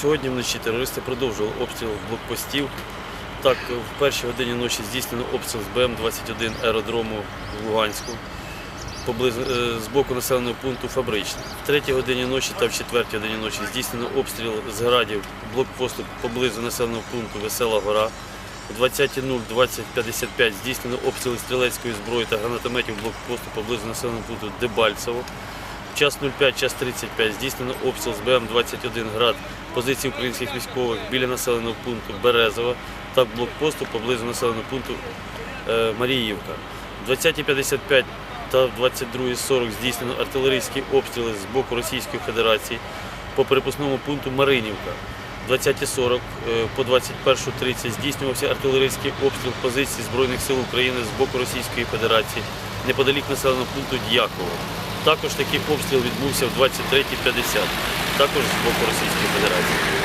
Сьогодні вночі терористи продовжували обстріл блокпостів. Так, в першій годині ночі здійснено обстріл з БМ-21 аеродрому в Луганську е, з боку населеного пункту Фабричне. В третій годині ночі та в четвертій годині ночі здійснено обстріл з градів блокпосту поблизу населеного пункту Весела Гора. О 20.00 20.55 здійснено обстріли стрілецької зброї та гранатометів блокпосту поблизу населеного пункту Дебальцево. Час 05, час 35 здійснено обстріл з БМ-21 град позицій українських військових біля населеного пункту Березова та блокпосту поблизу населеного пункту е, Маріївка. 20.55 та в 22.40 здійснено артилерійські обстріли з боку Російської Федерації по перепускному пункту Маринівка. В 20.40 е, по 21.30 здійснювався артилерійський обстріл позицій Збройних сил України з боку Російської Федерації неподалік населеного пункту Дяково. Також такий обстріл відбувся в 23.50, також з боку Російської Федерації.